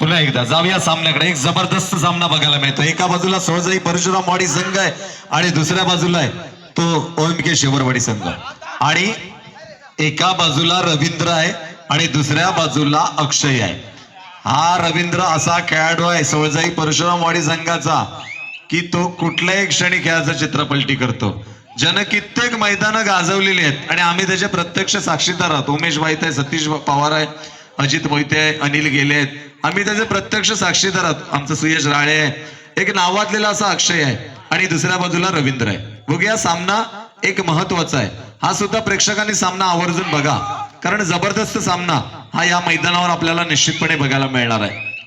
पुन्हा एकदा जाऊया सामन्याकडे. एक जबरदस्त सामना बघायला मिळतो. एका बाजूला सोळजाई परशुराम वाडी संघ आहे आणि दुसऱ्या बाजूला आहे तो ओमके शिवरवाडी संघ. आणि एका बाजूला रवींद्र आहे आणि दुसऱ्या बाजूला अक्षय आहे. हा रवींद्र असा खेळाडू आहे सहजाई परशुराम वाडी संघाचा की तो कुठल्याही क्षणी खेळाचा चित्रपलटी करतो. जन कित्येक मैदानं गाजवलेली आहेत आणि आम्ही त्याचे प्रत्यक्ष साक्षीदार आहोत. उमेश वाईत आहे सतीश पवार आहे अजित मोहिते आहे अनिल गेले आहेत. आम्ही त्याचे प्रत्यक्ष साक्षीदार आहोत. आमचं सुयश राळे आहे. एक नावाजलेला असा अक्षय आहे आणि दुसऱ्या बाजूला रवींद्र आहे. बघूया सामना एक महत्त्वाचा आहे. हा सुद्धा प्रेक्षकांनी सामना आवर्जून बघा. कारण जबरदस्त सामना हा या मैदानावर आपल्याला निश्चितपणे बघायला मिळणार आहे.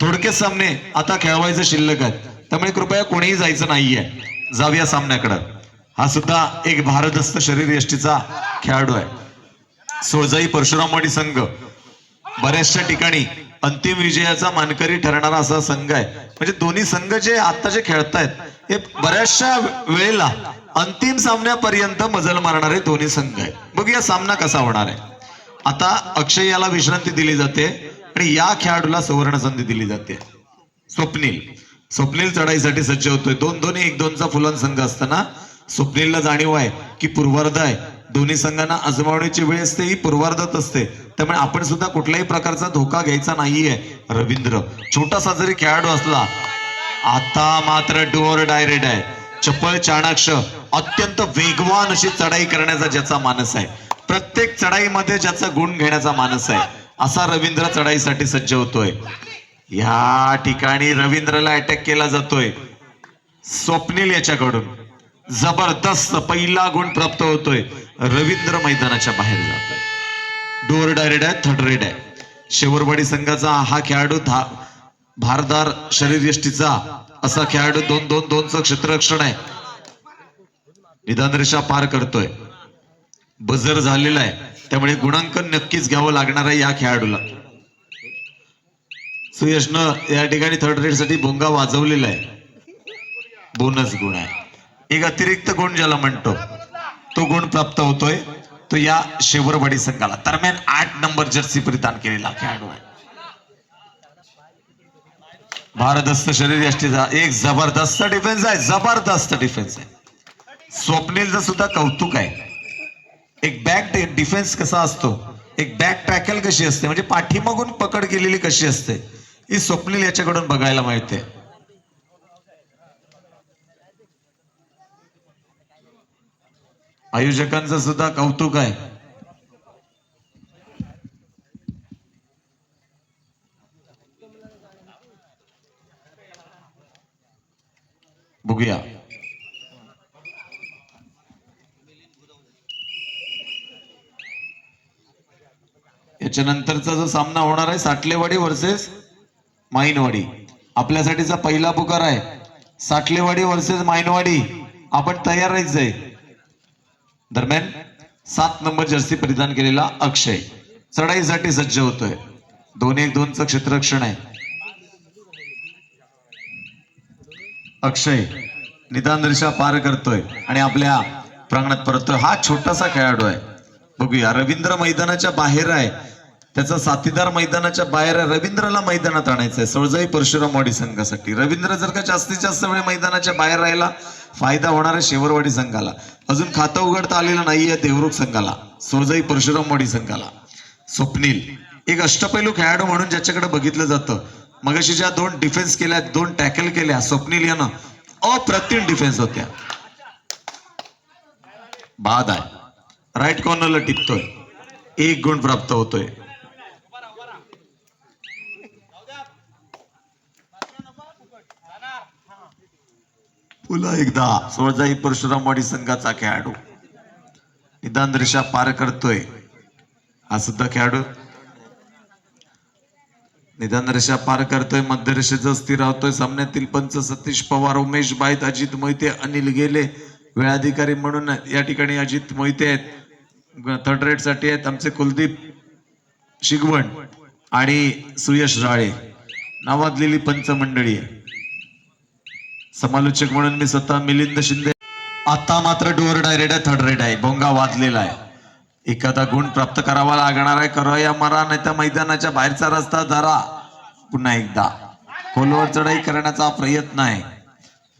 थोडके सामने आता खेळवायचे शिल्लक आहेत. त्यामुळे कृपया कोणीही जायचं नाहीये. जाऊया सामन्याकडं. हा सुद्धा एक भारदस्त शरीर यष्टीचा खेळाडू आहे. सोळजाई परशुरामवाडी संघ. बऱ्याचशा ठिकाणी अंतिम विजयाचा मानकरी ठरणारा असा संघ आहे. म्हणजे दोन्ही संघ जे आता जे खेळतायत हे बऱ्याचशा वेळेला अंतिम सामन्यापर्यंत मजल मारणारे दोन्ही संघ आहेत. बघूया सामना कसा होणार आहे. आता अक्षय याला विश्रांती दिली जाते आणि या खेळाडूला सुवर्ण संधी दिली जाते. स्वप्नील. स्वप्नील चढाईसाठी सज्ज होतोय. दोन दोन्ही एक दोनचा फुलन संघ असताना स्वप्नीलला जाणीव आहे की पूर्वार्ध आहे. दोन्ही संघांना आजमावण्याची वेळ असते ही पूर्वार्धात असते. त्यामुळे आपण सुद्धा कुठल्याही प्रकारचा धोका घ्यायचा नाहीये. रवींद्र छोटासा जरी खेळाडू असला आता मात्र डोअर डायरेक्ट आहे. चपळ चाणाक्ष अत्यंत वेगवान अशी चढाई करण्याचा ज्याचा मानस आहे. प्रत्येक चढाईमध्ये ज्याचा गुण घेण्याचा मानस आहे असा रवींद्र चढाईसाठी सज्ज होतोय. या ठिकाणी रवींद्रला अटॅक केला जातोय. स्वप्नील याच्याकडून. जबरदस्त पहिला गुण प्राप्त होतोय. रवींद्र मैदानाच्या बाहेर जातोय. डोअर डायरेड आहे थर्ड रेड आहे. शेवरवाडी संघाचा हा खेळाडू भारदार शरीरयष्टीचा असा खेळाडू दोन दोन दोनचं क्षेत्ररक्षण आहे. निदान रेषा पार करतोय. बजर झालेला आहे. त्यामुळे गुणांकन नक्कीच घ्यावं लागणार आहे या खेळाडूला. सुयशनं या ठिकाणी थर्ड रेडसाठी भोंगा वाजवलेला आहे. बोनस गुण आहे. एक अतिरिक्त गुण ज्याला म्हणतो तो गुण प्राप्त होतोय तो या शेवरवाडी संघाला. दरम्यान आठ नंबर जर्सी परिधान केलेला खेळाडू आहे. भारदस्त शरीर यष्टीचा एक जबरदस्त डिफेन्स आहे जबरदस्त डिफेन्स आहे. स्वप्नीलचं सुद्धा कौतुक आहे. एक बॅक डिफेन्स कसा असतो एक बॅक टॅकल कशी असते म्हणजे पाठीमागून पकड केलेली कशी असते ही स्वप्नील याच्याकडून बघायला मिळते. आयोजकांचं सुद्धा कौतुक आहे. बघूया. याच्यानंतरचा जो सामना होणार आहे साठलेवाडी वर्सेस माईनवाडी. आपल्यासाठीचा पहिला पुकार आहे. साठलेवाडी वर्सेस माईनवाडी. आपण तयार राहायचंय. दरम्यान सात नंबर जर्सी परिधान केलेला अक्षय. चढाईसाठी सज्ज होतोय. दोन एक दोनचं क्षेत्ररक्षण आहे. अक्षय निदान रेषा पार करतोय आणि आपल्या प्रांगणात परततोय. हा छोटासा खेळाडू आहे. बघूया रवींद्र मैदानाच्या बाहेर आहे. त्याचा साथीदार मैदानाच्या बाहेर आहे. रवींद्रला मैदानात आणायचं आहे सोळजाई परशुरामवाडी संघासाठी. रवींद्र जर का जास्तीत जास्त वेळ मैदानाच्या बाहेर राहिला फायदा होणार आहे शेवरवाडी संघाला. अजून खातं उघडता आलेलं नाहीये देवरुख संघाला सोळजाई परशुरामवाडी संघाला. स्वप्नील एक अष्टपैलू खेळाडू म्हणून ज्याच्याकडे बघितलं जातं मगाशी ज्या दोन डिफेन्स केल्या दोन टॅकल केल्या स्वप्नील यानं अप्रतिम डिफेन्स होत्या. बाद आहे. राईट कॉर्नरला टिपतोय. एक गुण प्राप्त होतोय. पुन्हा एकदा सोळजाई परशुरामवाडी संघाचा खेळाडू. निदान रेषा पार करतोय. हा सुद्धा खेळाडू. निदान रेषा पार करतोय. मध्यरेषेच स्थिर राहतोय. सामन्यातील पंच सतीश पवार उमेश बाईत अजित मोहिते अनिल गेले. वेळाधिकारी म्हणून या ठिकाणी अजित मोहिते आहेत. थर्ड रेडसाठी आहेत आमचे कुलदीप शिगवण आणि सुयश राळे. नावाजलेली पंच मंडळी आहे. समालोचक म्हणून मी स्वतः मिलिंद शिंदे. आता मात्र डोअर डायरेक्ट आहे थर्ड रेड आहे. भोंगा वाजलेला आहे. एखादा गुण प्राप्त करावा लागणार आहे करा या मरा नाही तर मैदानाच्या बाहेरचा रस्ता धरा. पुन्हा एकदा. खोलवर चढाई करण्याचा प्रयत्न आहे.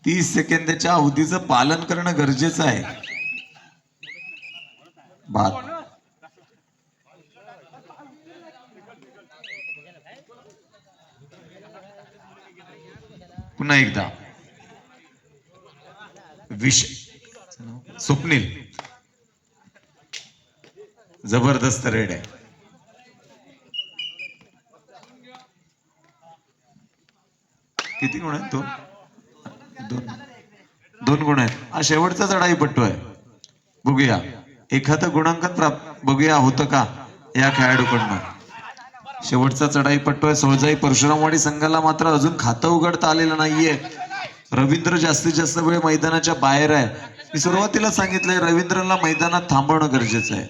तीस सेकंदाच्या अवधीचं पालन करणं गरजेचं आहे. बात पुन्हा एकदा. विषय. स्वप्नील जबरदस्त रेड आहे. किती गुण आहेत दोन दोन. दोन गुण आहेत. हा शेवटचा चढाई पट्टू आहे. बघूया. एखादं गुणांकन प्राप्त बघूया होतं का? या खेळाडूकडनं. शेवटचा चढाई पट्टू आहे. सहजाई परशुरामवाडी संघाला मात्र अजून खातं उघडता आलेलं नाहीये. रवींद्र जास्तीत जास्त वेळ मैदानाच्या बाहेर आहे. मी सुरुवातीला सांगितलंय रवींद्रला मैदानात थांबवणं गरजेचं आहे.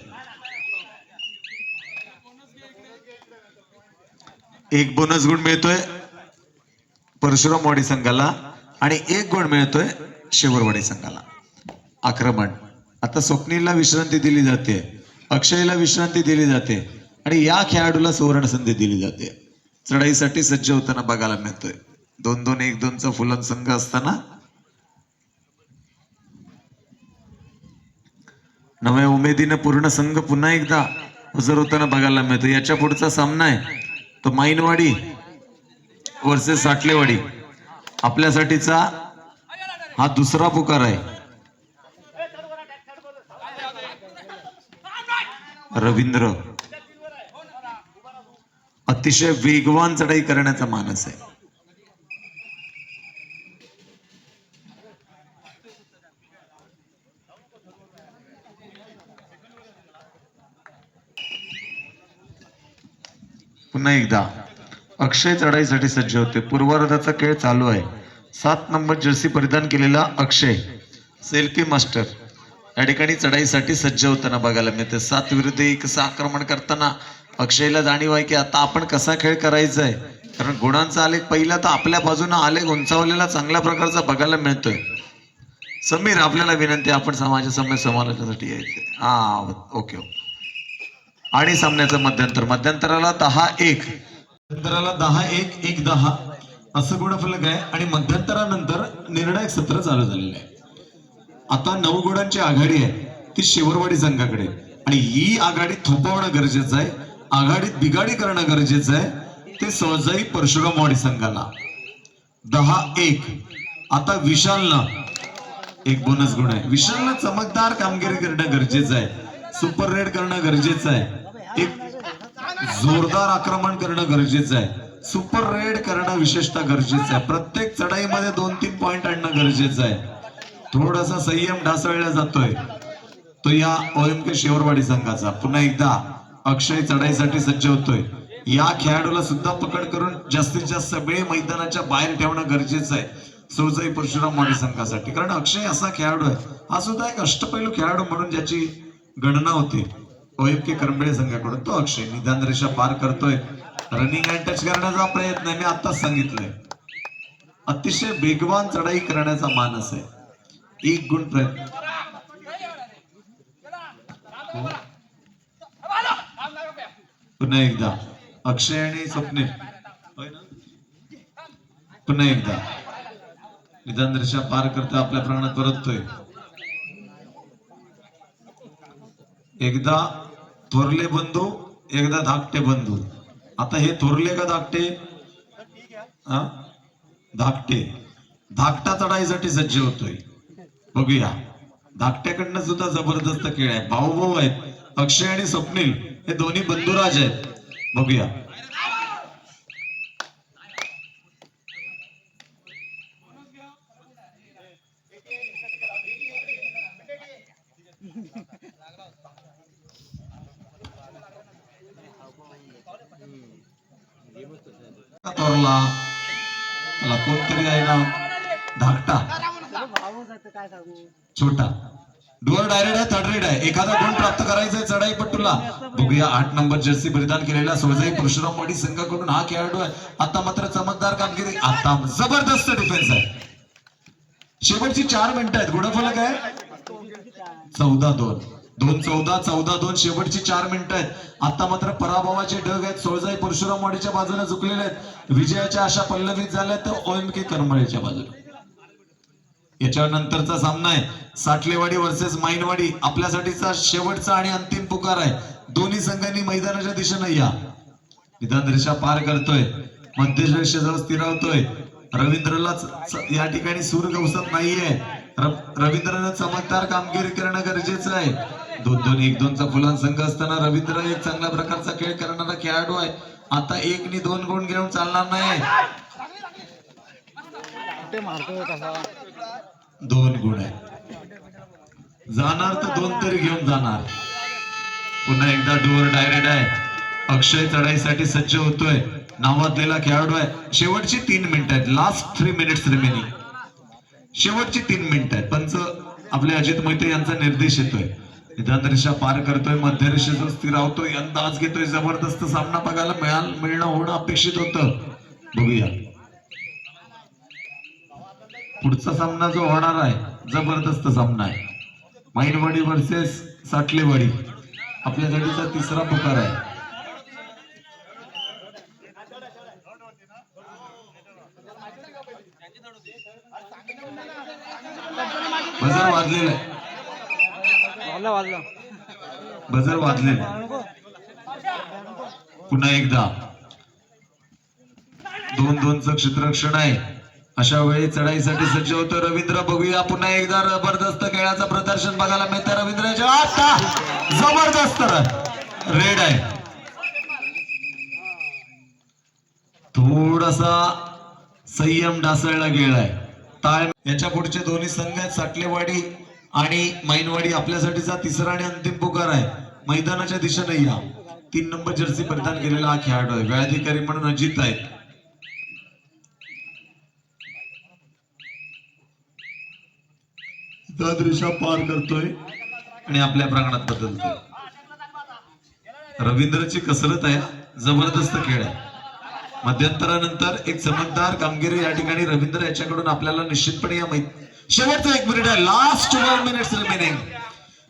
एक बोनस गुण मिळतोय परशुराम वाडी संघाला आणि एक गुण मिळतोय शेवरवाडी संघाला. आक्रमण. आता स्वप्नीलला विश्रांती दिली जाते अक्षयला विश्रांती दिली जाते आणि या खेळाडूला सुवर्ण संधी दिली जाते. चढाईसाठी सज्ज होताना बघायला मिळतोय. दोन दोन एक दोनचा फुलां संघ असताना. नव्या उमेदीनं पूर्ण संघ पुन्हा एकदा हजर होताना बघायला मिळतो. याच्या पुढचा सामना आहे तो माईनवाडी वर्सेस साठलेवाडी. आपल्यासाठीचा हा दुसरा पुकार आहे. रवींद्र. अतिशय वेगवान चढाई करण्याचा मानस आहे. पुन्हा एकदा. अक्षय चढाईसाठी सज्ज होते. पूर्वार्धाचा खेळ चालू आहे. सात नंबर जर्सी परिधान केलेला अक्षय. Selfie master. या ठिकाणी चढाईसाठी सज्ज होताना बघायला मिळते. सात विरुद्ध एक असं आक्रमण करताना अक्षयला जाणीव आहे की आता आपण कसा खेळ करायचा आहे कारण गुणांचा आलेख पहिला तर आपल्या बाजूनं आलेख उंचावलेला चांगल्या प्रकारचा बघायला मिळतोय. समीर आपल्याला विनंती आपण समाजासमोर समालोचनासाठी यायचं हा ओके ओके. आणि सामन्याचं मध्यंतर. मध्यंतराला दहा एक. मध्यंतराला दहा एक एक दहा. असं गुणफलक आहे. आणि मध्यंतरानंतर निर्णायक सत्र चालू झालेलं आहे. आता नऊ गुणांची आघाडी आहे. ती शेवरवाडी संघाकडे. आणि ही आघाडी थोपवणं गरजेचं आहे. आघाडीत बिघाडी करणं गरजेचं आहे. ते सहजाई परशुरामवाडी संघाला. दहा एक. आता विशालनं एक बोनस गुण आहे. विशालनं चमकदार कामगिरी करणं गरजेचं आहे. सुपर रेड करणं गरजेचं आहे. एक जोरदार आक्रमण करणं गरजेचं आहे. सुपर रेड करणं विशेषतः गरजेचं आहे. प्रत्येक चढाईमध्ये दोन तीन पॉइंट आणणं गरजेचं आहे. थोडासा संयम ढासळला जातोय. तो या ओएमके शेवरवाडी संघाचा. पुन्हा एकदा अक्षय चढाईसाठी सज्ज होतोय. या खेळाडूला सुद्धा पकड करून जास्तीत जास्त वेळ मैदानाच्या बाहेर ठेवणं गरजेचं आहे. सुरजाई परशुराम वाडी संघासाठी. कारण अक्षय असा खेळाडू आहे. हा सुद्धा एक अष्टपैलू खेळाडू म्हणून ज्याची गणना होते. ओएमके करंबळे संघाकडून तो अक्षय. निदान रेषा पार करतोय. रनिंग अँड टच करण्याचा प्रयत्न आहे मी आताच सांगितलंय. अतिशय वेगवान चढाई करण्याचा मानस आहे. एक गुण प्रयत्न पुन्हा एकदा. अक्षय आणि स्वप्ने. पुन्हा एकदा. निदान रेषा पार करता आपल्या प्राणात परततोय. एकदा थोरले बंधू एकदा धाकटे बंधू. आता हे थोरले का धाकटे? हा? धाकटे. धाकटा चढाईसाठी सज्ज होतोय. बघूया. धाकट्याकडनं सुद्धा जबरदस्त खेळ आहे. भाऊ भाऊ आहेत. अक्षय आणि स्वप्नील हे दोन्ही बंधुराज आहेत. बघूया. छोटा. डुअर डायरेक्ट आहे थर्ड रेड आहे. एखादा गुण प्राप्त करायचा आहे चढाई पट्टूला. बघूया आठ नंबर जर्सी परिधान केलेला सोळजाई परशुरामवाडी संघाकडून हा खेळाडू आहे. आता मात्र चमकदार कामगिरी आता जबरदस्त डिफेन्स आहे. शेवटची चार मिनिटं आहेत. गुणफलक आहे? चौदा दोन. दोन चौदा चौदा दोन. शेवटची चार मिनिटं आहेत. आता मात्र पराभवाचे ढग आहेत. सोळजाई परशुरामवाडीच्या बाजूला झुकलेले आहेत. विजयाच्या अशा पल्लवीत झाल्या तर ओएमके करमळेच्या बाजूला. याच्या नंतरचा सामना आहे. साठलेवाडी वर्सेस माईनवाडी आपल्यासाठीचा शेवटचा आणि अंतिम पुकार आहे. दोन्ही संघांनी मैदानाच्या दिशेने या. विधान रेषा पार करतोय. मध्य रेषेजवळ स्थिरावतोय रवींद्रला या ठिकाणी सूर गवसत नाहीये. रवींद्रनं चमकदार कामगिरी करणं गरजेचं आहे. दोन दोन एक दोनचा फुलान संघ असताना रवींद्र एक चांगल्या प्रकारचा खेळ करणारा खेळाडू आहे. आता एक नि दोन गुण घेऊन चालणार नाही. मारतोय कसा दोन गुण आहे जाणार तर दोन तरी घेऊन जाणार. पुन्हा एकदा डोअर डायरेक्ट आहे. अक्षय चढाईसाठी सज्ज होतोय. नावाजलेला खेळाडू आहे. शेवटची तीन मिनिट आहेत. लास्ट थ्री मिनिट्स रिमेनिंग शेवटची तीन मिनिट आहेत. पंच आपले अजित मोहिते यांचा निर्देश येतोय. निधानरेषा पार करतोय. मध्यरेषेचा रेषेचा स्थिरावतोय अंदाज घेतोय. जबरदस्त सामना बघायला मिळाल मिळणं होणं अपेक्षित होतं. बघूया. पुढचा सामना जो होणार आहे जबरदस्त सामना आहे. माइंडवाडी वर्सेस साठलेवाडी. आपल्यासाठीचा तिसरा पुकार आहे. बजर वाजलेला आहे. बजर वाजलेला आहे. पुन्हा एकदा. दोन दोनचं क्षेत्ररक्षण आहे. अशा वेळी चढाईसाठी सज्ज होतो. रवींद्र बघूया पुन्हा एकदा जबरदस्त खेळाचं प्रदर्शन बघायला मिळतं. रवींद्रच्या आता जबरदस्त रेड आहे. थोडासा संयम ढासळला गेलाय ताळ याच्या पुढचे दोन्ही संघ आहेत. साटलेवाडी आणि माईनवाडी आपल्यासाठीचा तिसरा आणि अंतिम पुकार आहे. मैदानाच्या दिशेने या. तीन नंबर जर्सी परिधान केलेला हा खेळाडू आहे. वेळाधिकारी म्हणून अजित आहेत रेषा पार करतोय आणि आपल्या प्रांगणात बदलतोय. रवींद्रची कसरत आहे जबरदस्त खेळ आहे. मध्यंतरानंतर एक चमकदार कामगिरी या ठिकाणी रवींद्र याच्याकडून आपल्याला निश्चितपणे या माहीत शेवटचा एक मिनिट आहे. लास्ट वन मिनिट्स रिमेनिंग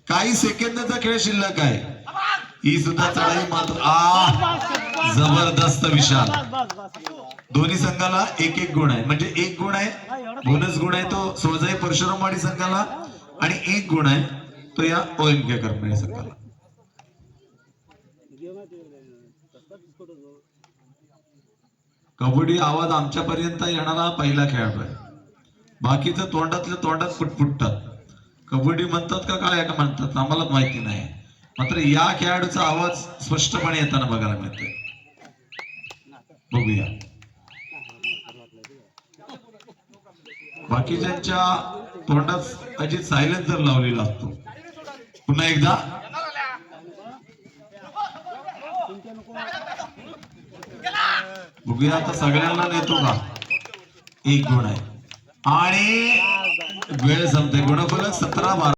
काही सेकंदाचा खेळ शिल्लक आहे. ही सुद्धा चढाई मात्र आ जबरदस्त विशाल. दोन्ही संघाला एक एक गुण आहे. म्हणजे एक गुण आहे बोनस गुण आहे तो सोळजाई परशुरामवाडी संघाला आणि एक गुण आहे तो या ओएमके करमळे संघाला. कबड्डी आवाज आमच्यापर्यंत येणारा पहिला खेळाडू आहे. बाकीचं तोंडातल्या तोंडात फुटफुटतात कबड्डी म्हणतात का काय का म्हणतात? आम्हाला माहिती नाही. मात्र या खेळाडूचा आवाज स्पष्टपणे येताना बघायला मिळतोय. बघूया. बाकीच्यांच्या तोंडात अजित जर लावलेला असतो. पुन्हा एकदा. बघूया आता सगळ्यांना नेतो का? एक गुण आहे. आणि वेळ संपते. गुणफलक सतरा बारा.